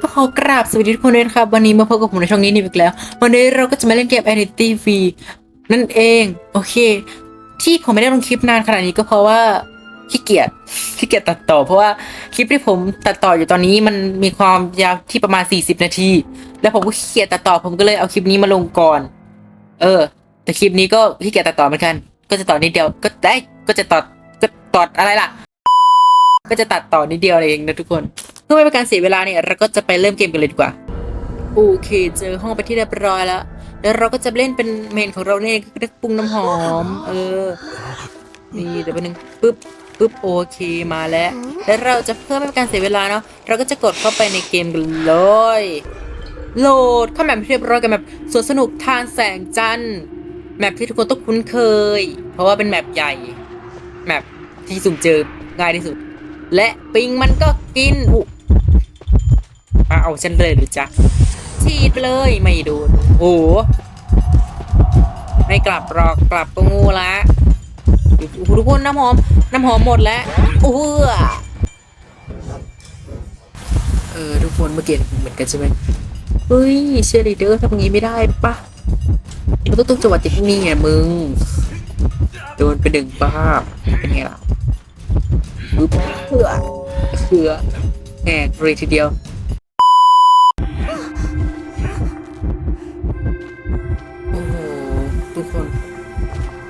ก็ขอกราบสวัสดีทุกคนด้วยนะครับ วันนี้มาพบกับผมในช่องนี้นี่อีกแล้ว วันนี้เราก็จะมาเล่นเกม Identity V นั่นเอง โอเค ที่ผมไม่ได้ลงคลิปนานขนาดนี้ก็เพราะว่าขี้เกียจขี้เกียจตัดต่อ เพราะว่าคลิปที่ผมตัดต่ออยู่ตอนนี้มันมีความยาวที่ประมาณ 40 นาที แล้วผมก็ขี้เกียจตัดต่อผมก็เลยเอาคลิปนี้มาลงก่อน เออ แต่คลิปนี้ก็ขี้เกียจตัดต่อเหมือนกัน ก็จะต่อนิดเดียวก็ได้ก็จะตัดก็ตัดอะไรล่ะ ก็จะตัดต่อนิดเดียวเองนะทุกคน เพื่อไม่เป็นการเสียเวลาเนี่ยเราก็จะไปเริ่มเกมกันเลยดีกว่า โอเค เจอห้องไปที่เรียบร้อยแล้ว แล้วเราก็จะเล่นเป็นเมนของเราเนี่ยคือนักปรุงน้ำหอม เออ นี่เดี๋ยวแป๊บนึงปึ๊บปึ๊บโอเคมาแล้ว แล้วเราจะเพื่อไม่เป็นการเสียเวลาเนาะเราก็จะกดเข้าไปในเกมกันเลยโหลดเข้าแมปเรียบร้อยกันแบบสวนสนุกทานแสงจันทร์แมปที่ทุกคนต้องคุ้นเคย เพราะว่าเป็นแมปใหญ่แมปที่สุ่มเจอง่ายที่สุด และปิงมันก็กินอุ เอาฉันเลยหรือจ๊ะฉีดไปเลยไม่โดนโอ้โหไม่กลับหรอกกลับก็งูละโอ้โหทุกคนน้ำหอม น้ำหอมหมดแล้วเออเออทุกคนเมื่อกี้เหมือนกันใช่ไหมเฮ้ยเชยร์ลีเดอร์ทำงี้ไม่ได้ปะมันต้องต้องจังหวะติดนี่ไงมึง โดนไปดึงบ้าบเป็นไงล่ะปึ๊บเพื่อเพื่อแหกเลยทีเดียว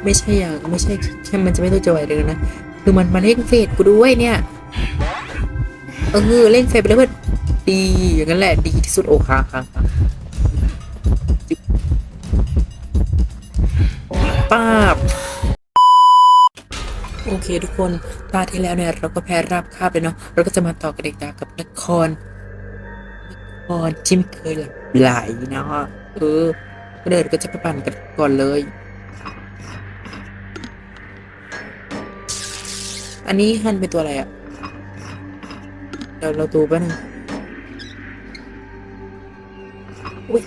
ไม่ใช่อย่างไม่ใช่แค่มันจะไม่ต้องจะไหวเลยนะคือมันมาเล่นเฟซกูด้วยเนี่ยเออเล่นเฟซไปแล้วมันดีอย่างนั้นแหละดีที่สุดโอค่ะค่ะป้าบโอเคทุกคนตาที่แล้วเนี่ยเราก็แพ้ราบคาบเลยเนาะเราก็จะมาต่อกันเด็กตากับนครนครที่ไม่เคยไหลเนาะเออก็เดินก็จะไปปั่นกันก่อนเลย อันนี้ฮันเป็นตัวอะไรอะ่ะเดี๋ยวเราดูแป๊บนึงอุ้ย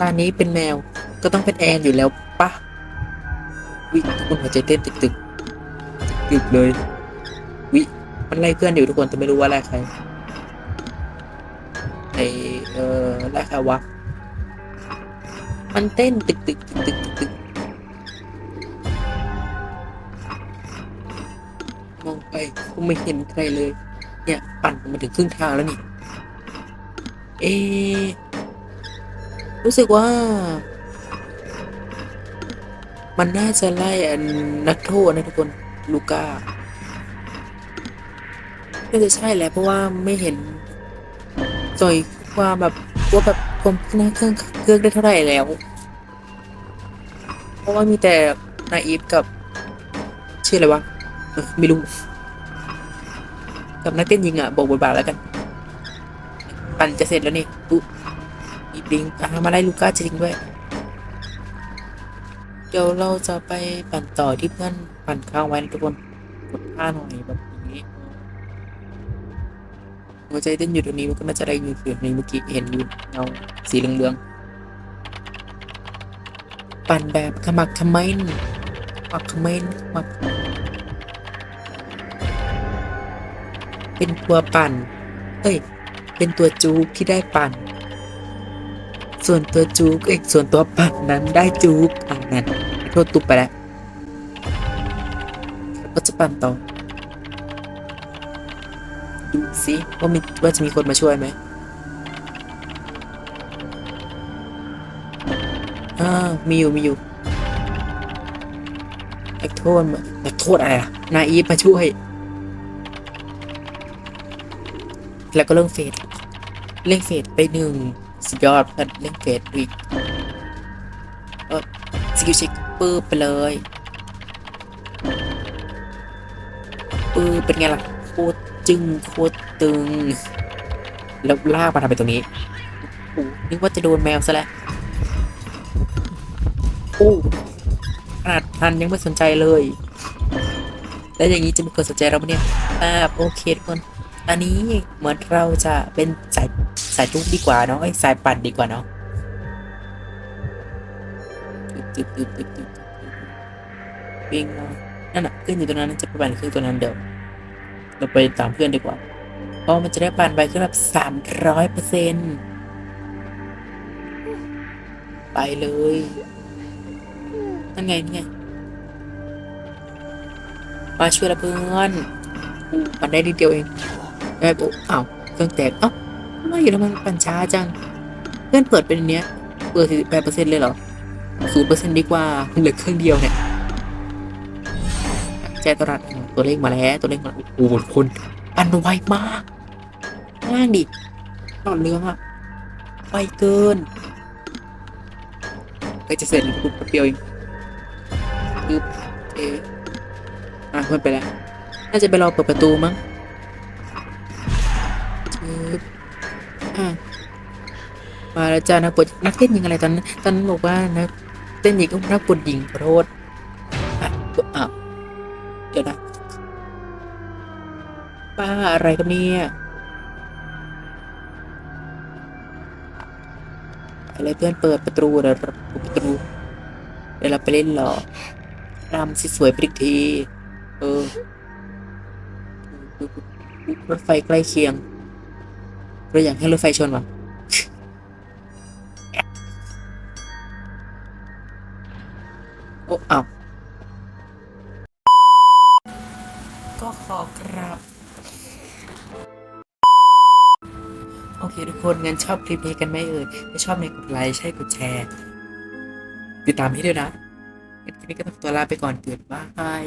ตานี้เป็นแมวก็ต้องเป็นแอนอยู่แล้วปะวิทุกคนหัวใจเต้นตึกๆหยุดเลยวิมันไล่เพื่อนอยู่ทุกคนแต่ไม่รู้ว่าไล่ใครไอเออไล่ใครวะมันเต้นตึกตึกตึกตึกตึก กมองไปกูไม่เห็นใครเลย เนี่ย ปั่นมาถึงครึ่งทางแล้วนี่ เอ รู้สึกว่า มันน่าจะไล่อันนักโทษนะทุกคน ลูก้าน่าจะใช่แหละเพราะว่าไม่เห็นจอยว่าแบบว่าแบบความหน้าเครื่องเครื่องได้เท่าไหร่แล้ว เพราะว่ามีแต่นายอีฟกับชื่ออะไรวะไม่รู้ กับนักเต้นยิงอะบอกบทบาทแล้วกัน ปั่นจะเสร็จแล้วนี่ปุ๊บอีฟลิงอะมาไล่ลูก้าจริงด้วย เดี๋ยวเราจะไปปั่นต่อที่เพื่อนปั่นข้างไว้ทุกคนกดท่าหน่อยแบบนี้หัวใจเต้นอยู่ตรงนี้มันก็น่าจะได้ยินเสียงในเมื่อกี้เห็นอยู่เงาสีเหลืองๆปั่นแบบขมักขม้นขมักเขม้นขมัก เป็นตัวปั่น เอ้ย เป็นตัวจูกที่ได้ปั่น ส่วนตัวจูกเอกส่วนตัวปั่นนั้นได้จูกอ่านั้นโทษตุบไปแล้วก็จะปั่นต่อดูสิว่ามีว่าจะมีคนมาช่วยไหมอ่ามีอยู่มีอยู่นักโทษมานักโทษอะไรอะนาอีฟมาช่วย แล้วก็เรื่องเฟสเร่งเฟสไปหนึ่งสุดยอดเพื่อนเร่งเฟสอีกเออสกิลเช็คปื้บไปเลยปื้บเป็นไงล่ะโคตรจึงโคตรตึง แล้วลากมาทำไปตรงนี้นึกว่าจะโดนแมวซะแล้วโอ้ขนาดพันยังไม่สนใจเลย แล้วอย่างนี้จะมีคนสนใจเราไหมเนี่ยอ่าโอเคทุกคน อันนี้เหมือนเราจะเป็นสายสายจุกดีกว่าเนาะสายปั่นดีกว่าเนาะวิ่งนั่นน่ะขึ้นอยู่ตรงนั้นจะไปปั่นขึ้นตัวนั้นเดี๋ยวเราไปตามเพื่อนดีกว่าเพราะมันจะได้ปั่นไปขึ้นแบบสามร้อยเปอร์เซ็นไปเลยนั่นไงนี่ไงมาช่วยละเพื่อนปั่นได้นิดเดียวเอง ได้ปุ๊บอ้าวเครื่องแตกเอ้าไม่แล้วมันปั่นช้าจัง เพื่อนเปิดเป็นเนี้ยเปิดแปดเปอร์เซ็นต์เลยเหรอศูนย์เปอร์เซ็นต์ดีกว่าเหลือเครื่องเดียวเนี่ยแจ้งตลาดตัวเลขมาแล้วตัวเลขมาโอ้โหคนปั่นไวมากง่างดิหลอดเรืองอะไวเกินก็จะเสร็จปุ๊บแป๊บเดียวเองปึ๊บเอะอะเพื่อนไปแล้วน่าจะไปรอเปิดประตูมั้ง มาแล้วจ้านักบวชนักเต้นหญิงอะไรตอนนั้นตอนนั้นบอกว่านักเต้นหญิงก็นักบวชหญิงขอโทษอะอ้าวเดี๋ยวนะป้าอะไรกันเนี่ยอะไรเพื่อนเปิดประตูเดี๋ยวเราปิดประตูเดี๋ยวเราไปเล่นหรอรำสิสวยปอีกที เออรถไฟใกล้เคียง เราอยากให้รถไฟชนวะโอ้เอาก็ขอกราบโอเคทุกคนงั้นชอบคลิปนี้กันไหมเอ่ยถ้าชอบในยกดไลค์ใช่กดแชร์ ติดตามให้ด้วยนะคลิปนี้ก็ต้องตัวลาไปก่อนเกิดบาย